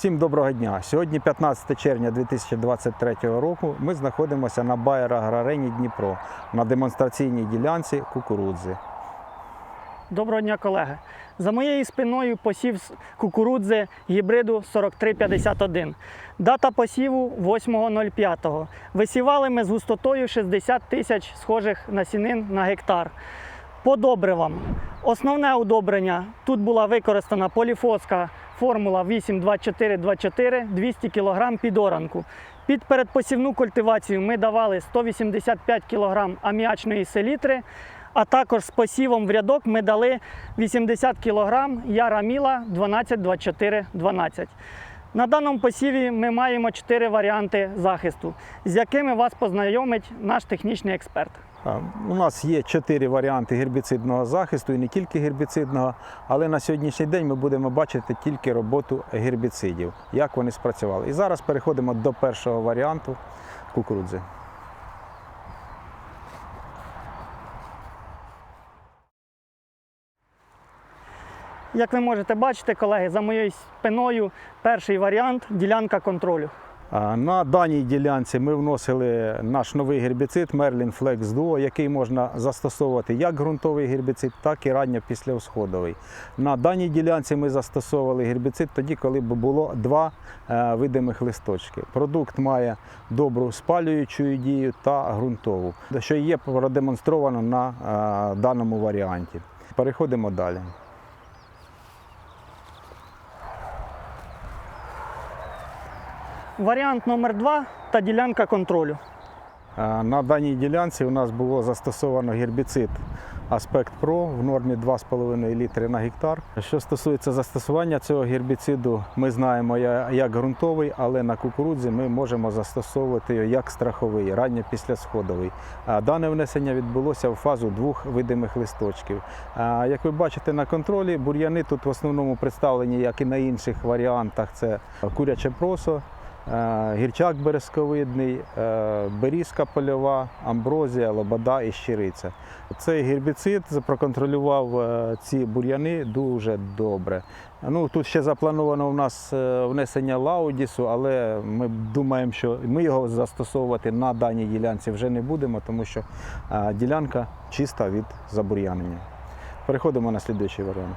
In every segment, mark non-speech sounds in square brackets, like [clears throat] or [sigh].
Всім доброго дня. Сьогодні 15 червня 2023 року. Ми знаходимося на Байер Аграрені Дніпро на демонстраційній ділянці кукурудзи. Доброго дня, колеги. За моєю спиною посів кукурудзи гібриду 4351. Дата посіву 8.05. Висівали ми з густотою 60 тисяч схожих насінин на гектар. По добривам. Основне удобрення тут була використана поліфоска формула 82424 200 кг під оранку. Під передпосівну культивацію ми давали 185 кг аміачної селітри, а також з посівом в рядок ми дали 80 кг яра міла 12-24-12. На даному посіві ми маємо 4 варіанти захисту, з якими вас познайомить наш технічний експерт. У нас є чотири варіанти гербіцидного захисту і не тільки гербіцидного, але на сьогоднішній день ми будемо бачити тільки роботу гербіцидів, як вони спрацювали. І зараз переходимо до першого варіанту кукурудзи. Як ви можете бачити, колеги, за моєю спиною перший варіант ділянка контролю. На даній ділянці ми вносили наш новий гербіцид Merlin Flex Duo, який можна застосовувати як ґрунтовий гербіцид, так і ранньо післяусходовий. На даній ділянці ми застосовували гербіцид тоді, коли б було два е, видимих листочки. Продукт має добру спалюючу дію та ґрунтову, що є продемонстровано на е, даному варіанті. Переходимо далі. Варіант номер два та ділянка контролю. Е, На даній ділянці у нас було застосовано гербіцид Аспект Pro в нормі 2,5 літри на гектар. Що стосується застосування цього гербіциду, ми знаємо як ґрунтовий, але на кукурудзі ми можемо застосовувати його як страховий, ранньо післясходовий. Дане внесення відбулося в фазу двох видимих листочків. Як ви бачите на контролі, бур'яни тут в основному представлені, як і на інших варіантах, це куряче просо, Е, гірчак березковидний, е, берізка польова, амброзія, лобода і щириця. Цей гербіцид проконтролював е, ці бур'яни дуже добре. Ну, тут ще заплановано у нас е, внесення лаудісу, але ми думаємо, що ми його застосовувати на даній ділянці вже не будемо, тому що е, ділянка чиста від забур'янення. Переходимо на слідуючий варіант.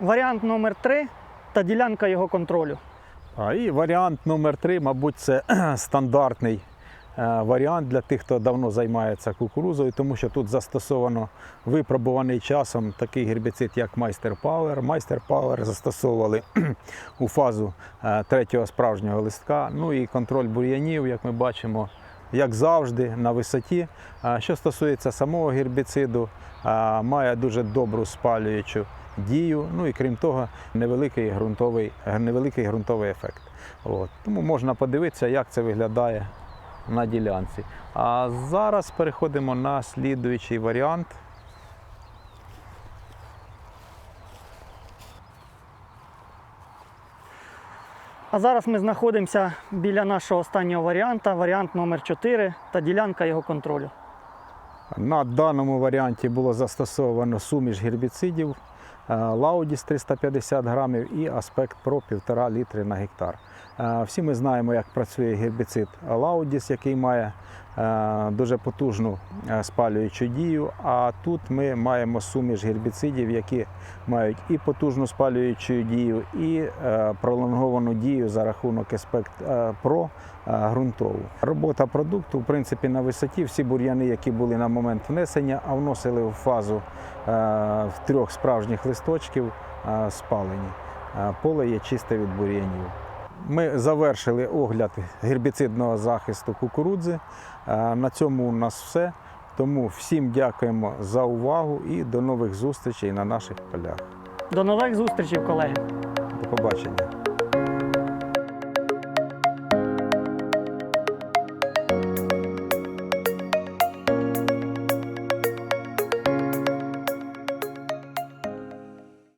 Варіант номер три та ділянка його контролю. А, І варіант номер три, мабуть, це [clears throat] стандартний е, варіант для тих, хто давно займається кукурузою, тому що тут застосовано випробуваний часом такий гербіцид, як Майстер Power. Майстер Power застосовували [clears throat] у фазу е, третього справжнього листка. Ну і контроль бур'янів, як ми бачимо, як завжди, на висоті. Що стосується самого гербіциду, має дуже добру спалюючу дію. Ну і крім того, невеликий ґрунтовий, невеликий ґрунтовий ефект. От. Тому можна подивитися, як це виглядає на ділянці. А зараз переходимо на слідуючий варіант. А зараз ми знаходимося біля нашого останнього варіанта, варіант номер 4 та ділянка його контролю. На даному варіанті було застосовано суміш гербіцидів е, Лаудіс 350 грамів і Аспект Про 1,5 літри на гектар. Всі ми знаємо, як працює гербіцид Лаудіс, який має е, дуже потужну е, спалюючу дію. А тут ми маємо суміш гербіцидів, які мають і потужну спалюючу дію, і е, пролонговану дію за рахунок Аспект е, Про ґрунтову. Робота продукту, в принципі, на висоті. Всі бур'яни, які були на момент внесення, а вносили в фазу в трьох справжніх листочків спалені. Поле є чисте від бур'янів. Ми завершили огляд гербіцидного захисту кукурудзи. Е, На цьому у нас все. Тому всім дякуємо за увагу і до нових зустрічей на наших полях. До нових зустрічей, колеги! До побачення.